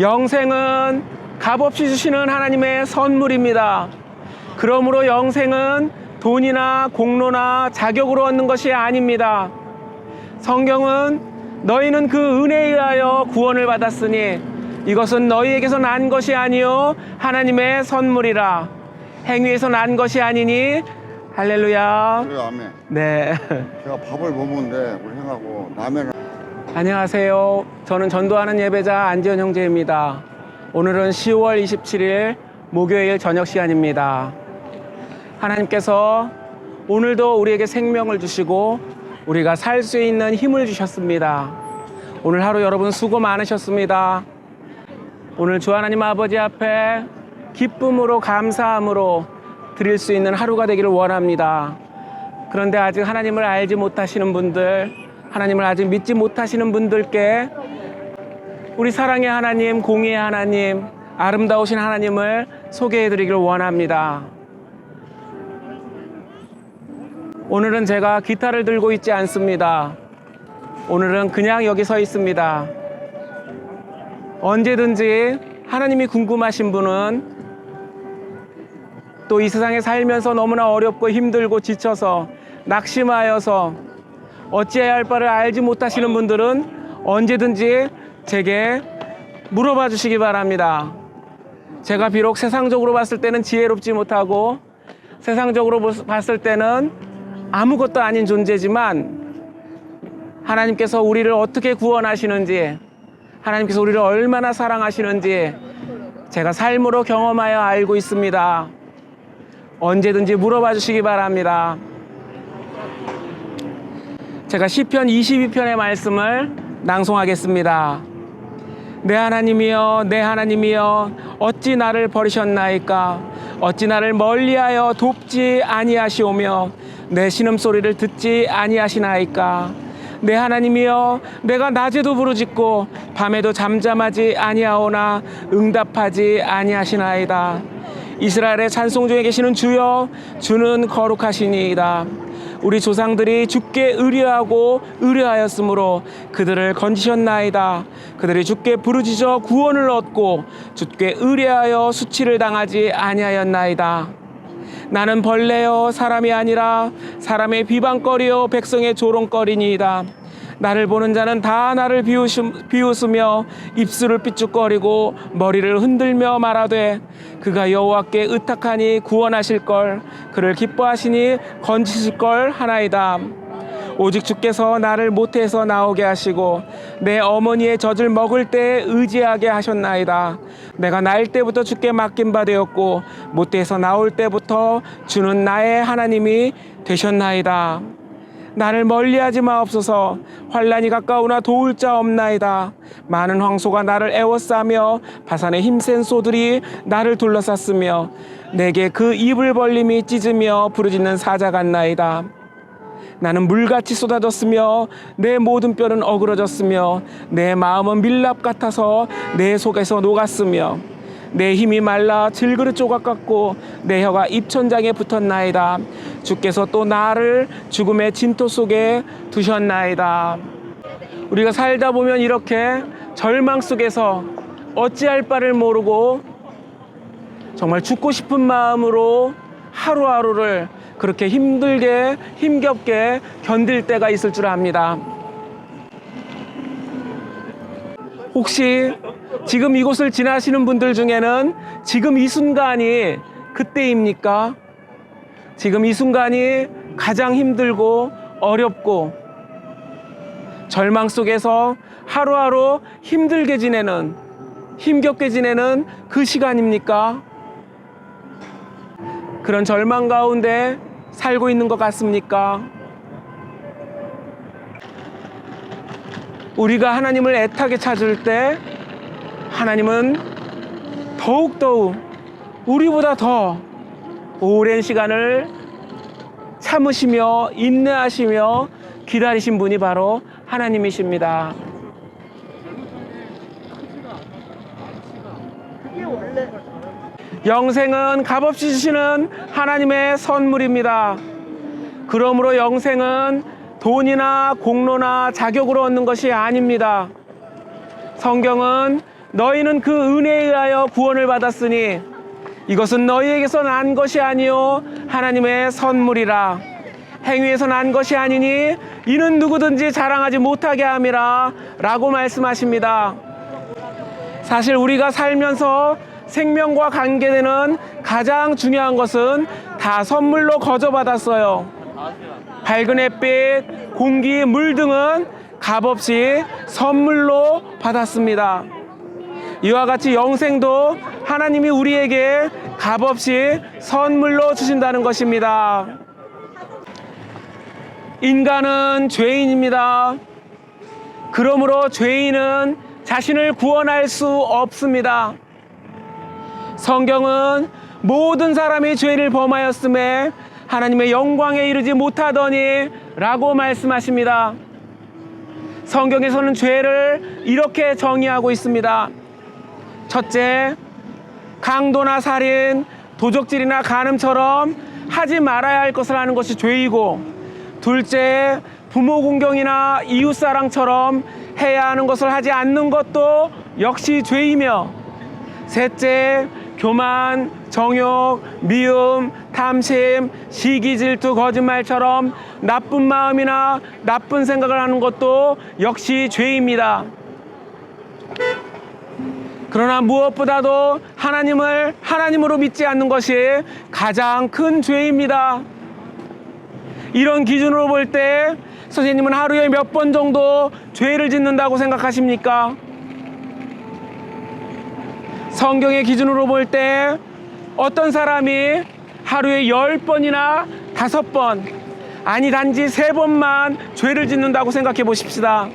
영생은 값없이 주시는 하나님의 선물입니다. 그러므로 영생은 돈이나 공로나 자격으로 얻는 것이 아닙니다. 성경은 너희는 그 은혜에 의하여 구원을 받았으니 이것은 너희에게서 난 것이 아니요 하나님의 선물이라 행위에서 난 것이 아니니 할렐루야. 그래 아멘. 네. 제가 밥을 못 먹는데 우리 형하고 라면을 안녕하세요. 저는 전도하는 예배자 안지현 형제입니다. 오늘은 10월 27일 목요일 저녁 시간입니다. 하나님께서 오늘도 우리에게 생명을 주시고 우리가 살 수 있는 힘을 주셨습니다. 오늘 하루 여러분 수고 많으셨습니다. 오늘 주 하나님 아버지 앞에 기쁨으로 감사함으로 드릴 수 있는 하루가 되기를 원합니다. 그런데 아직 하나님을 알지 못하시는 분들, 하나님을 아직 믿지 못하시는 분들께 우리 사랑의 하나님, 공의의 하나님, 아름다우신 하나님을 소개해 드리기를 원합니다. 오늘은 제가 기타를 들고 있지 않습니다. 오늘은 그냥 여기 서 있습니다. 언제든지 하나님이 궁금하신 분은 또 이 세상에 살면서 너무나 어렵고 힘들고 지쳐서 낙심하여서 어찌해야 할 바를 알지 못하시는 분들은 언제든지 제게 물어봐 주시기 바랍니다. 제가 비록 세상적으로 봤을 때는 지혜롭지 못하고 세상적으로 보- 봤을 때는 아무것도 아닌 존재지만 하나님께서 우리를 어떻게 구원하시는지 하나님께서 우리를 얼마나 사랑하시는지 제가 삶으로 경험하여 알고 있습니다. 언제든지 물어봐 주시기 바랍니다. 제가 시편 22편의 말씀을 낭송하겠습니다. 내 하나님이여 내 하나님이여 어찌 나를 버리셨나이까? 어찌 나를 멀리하여 돕지 아니하시오며 내 신음소리를 듣지 아니하시나이까? 내 하나님이여 내가 낮에도 부르짖고 밤에도 잠잠하지 아니하오나 응답하지 아니하시나이다. 이스라엘의 찬송 중에 계시는 주여 주는 거룩하시니이다 우리 조상들이 주께 의뢰하고 의뢰하였으므로 그들을 건지셨나이다. 그들이 주께 부르짖어 구원을 얻고 주께 의뢰하여 수치를 당하지 아니하였나이다. 나는 벌레요 사람이 아니라 사람의 비방거리요 백성의 조롱거리니이다. 나를 보는 자는 다 나를 비웃으며 입술을 삐죽거리고 머리를 흔들며 말하되 그가 여호와께 의탁하니 구원하실 걸 그를 기뻐하시니 건지실 걸 하나이다. 오직 주께서 나를 모태에서 나오게 하시고 내 어머니의 젖을 먹을 때 의지하게 하셨나이다. 내가 날 때부터 주께 맡긴 바 되었고 모태에서 나올 때부터 주는 나의 하나님이 되셨나이다. 나를 멀리하지 마옵소서. 환란이 가까우나 도울 자 없나이다. 많은 황소가 나를 애워싸며 바산의 힘센 소들이 나를 둘러쌌으며 내게 그 입을 벌림이 찢으며 부르짖는 사자 같나이다. 나는 물같이 쏟아졌으며 내 모든 뼈는 어그러졌으며 내 마음은 밀랍 같아서 내 속에서 녹았으며 내 힘이 말라 질그릇 조각 같고 내 혀가 입천장에 붙었나이다. 주께서 또 나를 죽음의 진토 속에 두셨나이다. 우리가 살다 보면 이렇게 절망 속에서 어찌할 바를 모르고 정말 죽고 싶은 마음으로 하루하루를 그렇게 힘들게 힘겹게 견딜 때가 있을 줄 압니다. 혹시 지금 이곳을 지나시는 분들 중에는 지금 이 순간이 그때입니까? 지금 이 순간이 가장 힘들고 어렵고 절망 속에서 하루하루 힘들게 지내는 힘겹게 지내는 그 시간입니까? 그런 절망 가운데 살고 있는 것 같습니까? 우리가 하나님을 애타게 찾을 때 하나님은 더욱더욱 우리보다 더 오랜 시간을 참으시며 인내하시며 기다리신 분이 바로 하나님이십니다. 영생은 값없이 주시는 하나님의 선물입니다. 그러므로 영생은 돈이나 공로나 자격으로 얻는 것이 아닙니다. 성경은 너희는 그 은혜에 의하여 구원을 받았으니 이것은 너희에게서 난 것이 아니요 하나님의 선물이라 행위에서 난 것이 아니니 이는 누구든지 자랑하지 못하게 함이라 라고 말씀하십니다. 사실 우리가 살면서 생명과 관계되는 가장 중요한 것은 다 선물로 거저 받았어요. 밝은 햇빛, 공기, 물 등은 값없이 선물로 받았습니다. 이와 같이 영생도 하나님이 우리에게 값없이 선물로 주신다는 것입니다. 인간은 죄인입니다. 그러므로 죄인은 자신을 구원할 수 없습니다. 성경은 모든 사람이 죄를 범하였음에 하나님의 영광에 이르지 못하더니 라고 말씀하십니다. 성경에서는 죄를 이렇게 정의하고 있습니다. 첫째, 강도나 살인, 도적질이나 간음처럼 하지 말아야 할 것을 하는 것이 죄이고, 둘째, 부모 공경이나 이웃 사랑처럼 해야 하는 것을 하지 않는 것도 역시 죄이며, 셋째, 교만, 정욕, 미움, 탐심, 시기, 질투, 거짓말처럼 나쁜 마음이나 나쁜 생각을 하는 것도 역시 죄입니다. 그러나 무엇보다도 하나님을 하나님으로 믿지 않는 것이 가장 큰 죄입니다. 이런 기준으로 볼 때 선생님은 하루에 몇 번 정도 죄를 짓는다고 생각하십니까? 성경의 기준으로 볼 때 어떤 사람이 하루에 열 번이나 다섯 번, 아니 단지 세 번만 죄를 짓는다고 생각해 보십시다.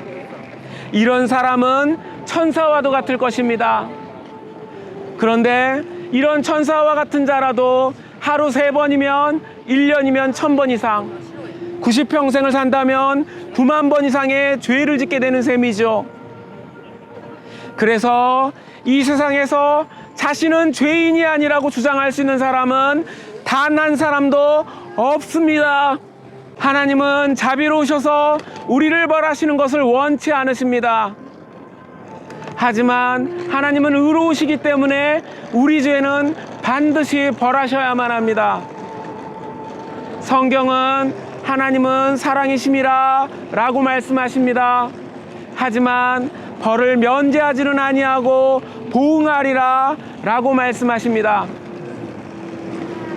이런 사람은 천사와도 같을 것입니다. 그런데 이런 천사와 같은 자라도 하루 세 번이면 1년이면 천 번 이상, 90평생을 산다면 9만 번 이상의 죄를 짓게 되는 셈이죠. 그래서 이 세상에서 자신은 죄인이 아니라고 주장할 수 있는 사람은 단 한 사람도 없습니다. 하나님은 자비로우셔서 우리를 벌하시는 것을 원치 않으십니다. 하지만 하나님은 의로우시기 때문에 우리 죄는 반드시 벌하셔야만 합니다. 성경은 하나님은 사랑이심이라 라고 말씀하십니다. 하지만 벌을 면제하지는 아니하고 보응하리라 라고 말씀하십니다.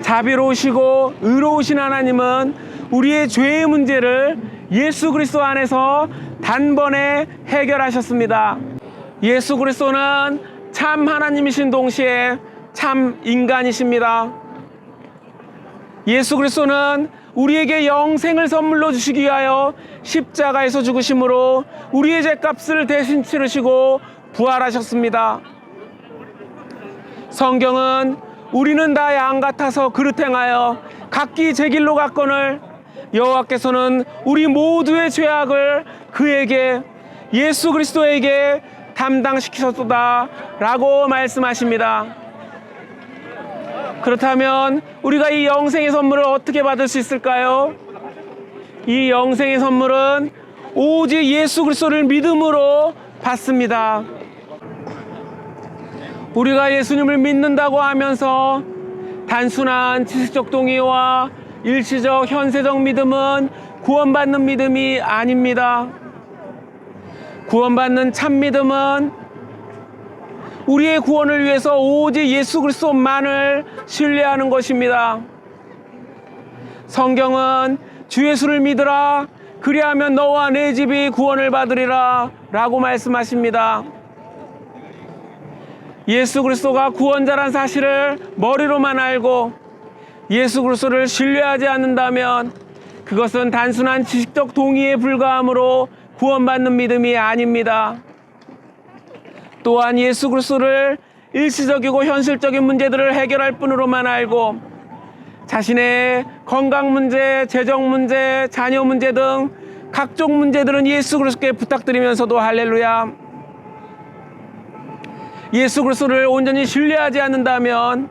자비로우시고 의로우신 하나님은 우리의 죄의 문제를 예수 그리스도 안에서 단번에 해결하셨습니다. 예수 그리스도는 참 하나님이신 동시에 참 인간이십니다. 예수 그리스도는 우리에게 영생을 선물로 주시기 위하여 십자가에서 죽으심으로 우리의 죄값을 대신 치르시고 부활하셨습니다. 성경은 우리는 다 양 같아서 그릇 행하여 각기 제 길로 갔거늘 여호와께서는 우리 모두의 죄악을 그에게 예수 그리스도에게 담당시키셨도다 라고 말씀하십니다. 그렇다면 우리가 이 영생의 선물을 어떻게 받을 수 있을까요? 이 영생의 선물은 오직 예수 그리스도를 믿음으로 받습니다. 우리가 예수님을 믿는다고 하면서 단순한 지식적 동의와 일시적 현세적 믿음은 구원받는 믿음이 아닙니다. 구원받는 참 믿음은 우리의 구원을 위해서 오직 예수 그리스도만을 신뢰하는 것입니다. 성경은 주 예수를 믿으라 그리하면 너와 내 집이 구원을 받으리라 라고 말씀하십니다. 예수 그리스도가 구원자란 사실을 머리로만 알고 예수 그리스도를 신뢰하지 않는다면 그것은 단순한 지식적 동의에 불과하므로 구원받는 믿음이 아닙니다. 또한 예수 그리스도를 일시적이고 현실적인 문제들을 해결할 뿐으로만 알고 자신의 건강 문제, 재정 문제, 자녀 문제 등 각종 문제들은 예수 그리스도께 부탁드리면서도 할렐루야. 예수 그리스도를 온전히 신뢰하지 않는다면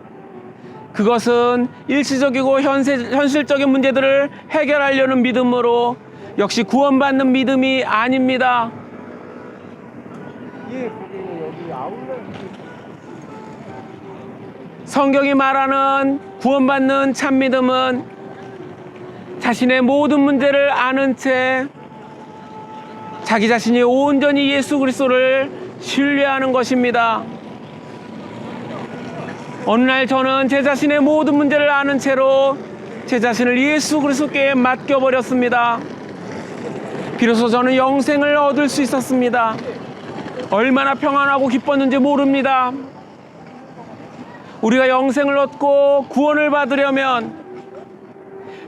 그것은 일시적이고 현실적인 문제들을 해결하려는 믿음으로 역시 구원받는 믿음이 아닙니다. 성경이 말하는 구원받는 참 믿음은 자신의 모든 문제를 아는 채 자기 자신이 온전히 예수 그리스도를 신뢰하는 것입니다. 어느 날 저는 제 자신의 모든 문제를 아는 채로 제 자신을 예수 그리스도께 맡겨 버렸습니다. 비로소 저는 영생을 얻을 수 있었습니다. 얼마나 평안하고 기뻤는지 모릅니다. 우리가 영생을 얻고 구원을 받으려면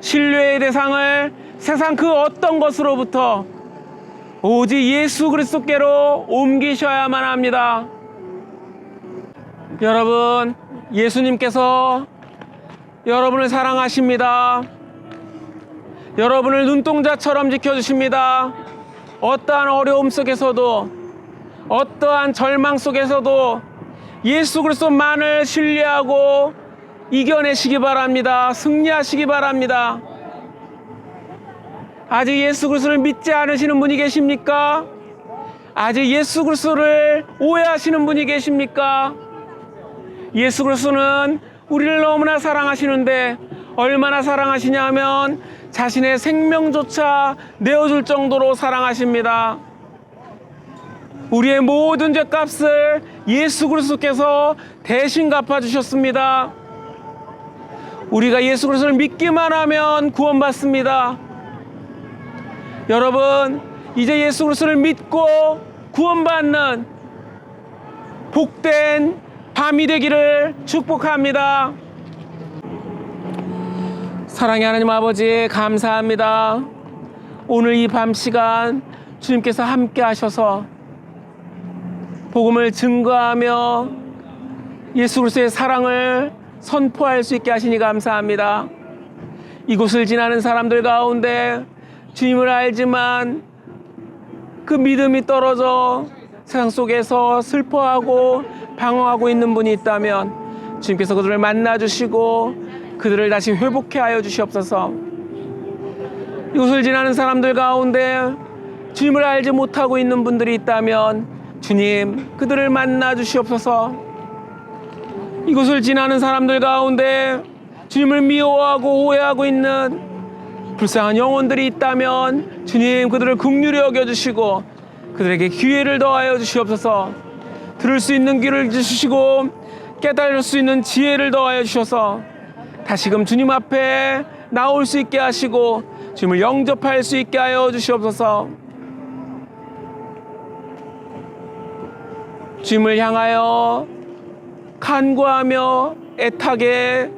신뢰의 대상을 세상 그 어떤 것으로부터 오직 예수 그리스도께로 옮기셔야만 합니다. 여러분, 예수님께서 여러분을 사랑하십니다. 여러분을 눈동자처럼 지켜주십니다. 어떠한 어려움 속에서도, 어떠한 절망 속에서도 예수 그리스도만을 신뢰하고 이겨내시기 바랍니다. 승리하시기 바랍니다. 아직 예수 그리스도를 믿지 않으시는 분이 계십니까? 아직 예수 그리스도를 오해하시는 분이 계십니까? 예수 그리스도는 우리를 너무나 사랑하시는데 얼마나 사랑하시냐면 자신의 생명조차 내어줄 정도로 사랑하십니다. 우리의 모든 죄값을 예수 그리스도께서 대신 갚아주셨습니다. 우리가 예수 그리스도를 믿기만 하면 구원받습니다. 여러분, 이제 예수 그리스도를 믿고 구원받는 복된 밤이 되기를 축복합니다. 사랑의 하나님 아버지 감사합니다. 오늘 이 밤 시간 주님께서 함께 하셔서 복음을 증거하며 예수 그리스도의 사랑을 선포할 수 있게 하시니 감사합니다. 이곳을 지나는 사람들 가운데 주님을 알지만 그 믿음이 떨어져 세상 속에서 슬퍼하고 방황하고 있는 분이 있다면 주님께서 그들을 만나 주시고 그들을 다시 회복해 하여 주시옵소서. 이곳을 지나는 사람들 가운데 주님을 알지 못하고 있는 분들이 있다면 주님 그들을 만나 주시옵소서. 이곳을 지나는 사람들 가운데 주님을 미워하고 오해하고 있는 불쌍한 영혼들이 있다면 주님 그들을 긍휼히 여겨 주시고 그들에게 기회를 더하여 주시옵소서. 들을 수 있는 귀를 주시고 깨달을 수 있는 지혜를 더하여 주셔서 다시금 주님 앞에 나올 수 있게 하시고 주님을 영접할 수 있게 하여 주시옵소서. 주님을 향하여 간구하며 애타게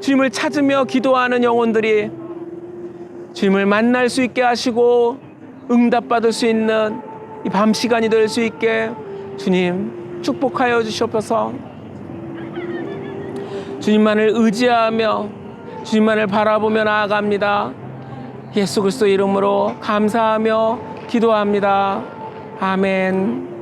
주님을 찾으며 기도하는 영혼들이 주님을 만날 수 있게 하시고 응답받을 수 있는 이 밤 시간이 될 수 있게 주님 축복하여 주시옵소서. 주님만을 의지하며 주님만을 바라보며 나아갑니다. 예수 그리스도 이름으로 감사하며 기도합니다. 아멘.